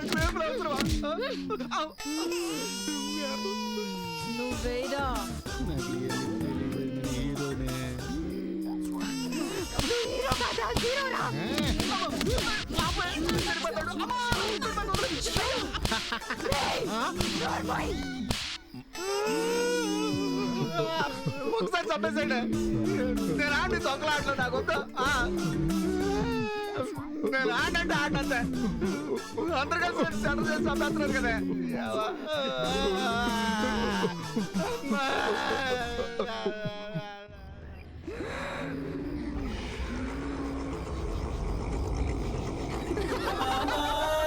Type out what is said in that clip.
నాకు రేపు అవసరమా? అవ్. నువ్వేరా హీరో కాదా హీరోరా అబ్బాయి, సరిపోతాడు. అమ్మా, సరిపోతాడు. ఒకసారి చంపేసాడు నేను ఆడి దొంగలాటలో నాకు వద్దు ఆ. నేను ఆడంటే ఆడంతే అందరు కలిసి సెటర్ చేసి చంపేస్తున్నారు కదా అమ్మా.